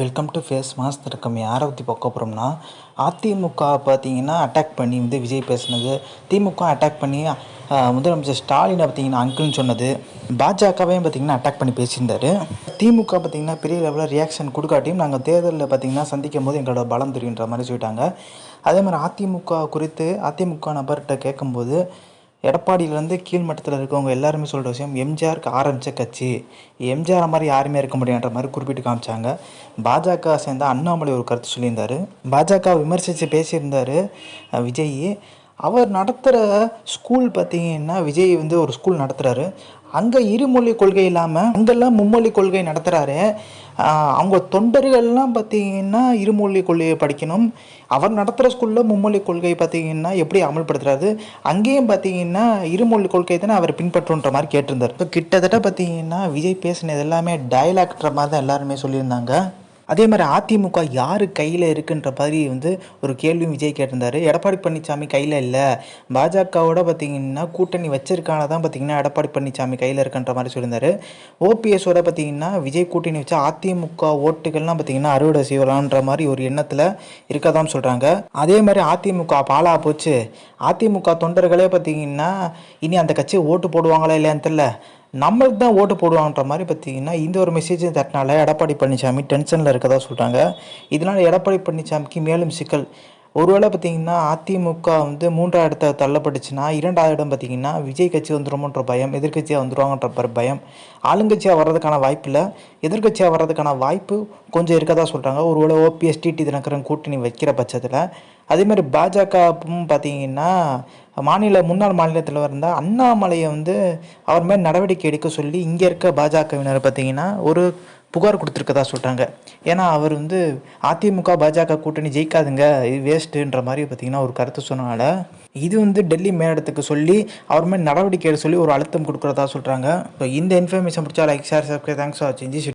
Welcome to face mass திருக்கம் யாரை பற்றி பார்க்க போகிறோம்னா அதிமுக பார்த்தீங்கன்னா அட்டாக் பண்ணி வந்து விஜய் பேசுனது. திமுக அட்டாக் பண்ணி முதலமைச்சர் ஸ்டாலினை பார்த்தீங்கன்னா அங்கிள்னு சொன்னது. பாஜகவையும் பார்த்தீங்கன்னா அட்டாக் பண்ணி பேசியிருந்தாரு. திமுக பார்த்தீங்கன்னா பெரிய லெவலில் ரியாக்ஷன் கொடுக்காட்டியும் நாங்கள் தேர்தலில் பார்த்தீங்கன்னா சந்திக்கும் போது எங்களோட பலம் தெரியுன்ற மாதிரி சொல்லிட்டாங்க. அதே மாதிரி அதிமுக குறித்து அதிமுக நபர்கிட்ட கேட்கும்போது எடப்பாடியிலேருந்து கீழ்மட்டத்தில் இருக்கவங்க எல்லாருமே சொல்கிற விஷயம் எம்ஜிஆருக்கு ஆரம்பித்த கட்சி. எம்ஜிஆர் மாதிரி யாருமே இருக்க முடியான்ற மாதிரி குறிப்பிட்டு காமிச்சாங்க. பாஜக சேர்ந்த அண்ணாமலை ஒரு கருத்து சொல்லியிருந்தார். பாஜக விமர்சித்து பேசியிருந்தார் விஜய். அவர் நடத்துகிற ஸ்கூல் பார்த்தீங்கன்னா விஜய் வந்து ஒரு ஸ்கூல் நடத்துகிறாரு அங்கே இருமொழி கொள்கை இல்லாமல் அங்கெல்லாம் மும்மொழி கொள்கை நடத்துகிறாரு அவங்க தொண்டர்கள்லாம் பார்த்தீங்கன்னா இருமொழி கொள்கையை படிக்கணும். அவர் நடத்துகிற ஸ்கூலில் மும்மொழி கொள்கை பார்த்தீங்கன்னா எப்படி அமல்படுத்துறாரு? அங்கேயும் பார்த்தீங்கன்னா இருமொழி கொள்கை தானே அவர் பின்பற்றுன்ற மாதிரி கேட்டிருந்தார். இப்போ கிட்டத்தட்ட பார்த்தீங்கன்னா விஜய் பேசினது எல்லாமே டயலாக்ன்ற மாதிரி தான் எல்லாருமே சொல்லியிருந்தாங்க. அதே மாதிரி அதிமுக யார் கையில் இருக்குன்ற மாதிரி வந்து ஒரு கேள்வியும் விஜய் கேட்டிருந்தாரு. எடப்பாடி பழனிசாமி கையில் இல்லை. பாஜகவோட பார்த்தீங்கன்னா கூட்டணி வச்சிருக்கான தான் பார்த்தீங்கன்னா எடப்பாடி பழனிசாமி கையில் இருக்குன்ற மாதிரி சொல்லியிருந்தாரு. ஓபிஎஸோட பார்த்தீங்கன்னா விஜய் கூட்டணி வச்சா அதிமுக ஓட்டுகள்லாம் பார்த்தீங்கன்னா அறுவடை செய்யலான்ற மாதிரி ஒரு எண்ணத்தில் இருக்கதான் சொல்கிறாங்க அதே மாதிரி அதிமுக பாலா போச்சு. அதிமுக தொண்டர்களே பார்த்தீங்கன்னா இனி அந்த கட்சியை ஓட்டு போடுவாங்களா இல்லையான்னு தெரியல. நம்மளுக்கு தான் ஓட்டு போடுவாங்கன்ற மாதிரி பார்த்தீங்கன்னா இந்த ஒரு மெசேஜ் தட்டினால எடப்பாடி பழனிசாமி டென்ஷனில் இருக்கதா சொல்கிறாங்க இதனால் எடப்பாடி பழனிசாமிக்கு மேலும் சிக்கல். ஒருவேளை பார்த்தீங்கன்னா அதிமுக வந்து மூன்றாவது இடத்த தள்ளப்பட்டுச்சுன்னா இரண்டாவது இடம் பார்த்தீங்கன்னா விஜய் கட்சி வந்துடுமோன்ற பயம் எதிர்க்கட்சியாக வந்துடுவாங்கன்ற பயம். ஆளுங்கட்சியாக வர்றதுக்கான வாய்ப்பு இல்லை. எதிர்க்கட்சியாக வர்றதுக்கான வாய்ப்பு கொஞ்சம் இருக்கதா சொல்கிறாங்க ஒருவேளை ஓபிஎஸ் டிடி தினகரன் கூட்டணி வைக்கிற பட்சத்தில். அதேமாதிரி பாஜகவும் பார்த்தீங்கன்னா மாநில முன்னாள் மாநிலத்தில் இருந்த அண்ணாமலையை வந்து அவர் மேல் நடவடிக்கை எடுக்க சொல்லி இங்கே இருக்க பாஜகவினர் பார்த்தீங்கன்னா ஒரு புகார் கொடுத்துருக்கதா சொல்கிறாங்க ஏன்னா அவர் வந்து அதிமுக பாஜக கூட்டணி ஜெயிக்காதுங்க இது வேஸ்ட்டுன்ற மாதிரி பார்த்தீங்கன்னா ஒரு கருத்து சொன்னனால இது வந்து டெல்லி மேலிடத்துக்கு சொல்லி அவர் மேல் நடவடிக்கை எடுக்க சொல்லி ஒரு அழுத்தம் கொடுக்குறதா சொல்கிறாங்க இப்போ இந்த இன்ஃபர்மேஷன் பிடிச்சா like share subscribe thanks for வாட்சிங்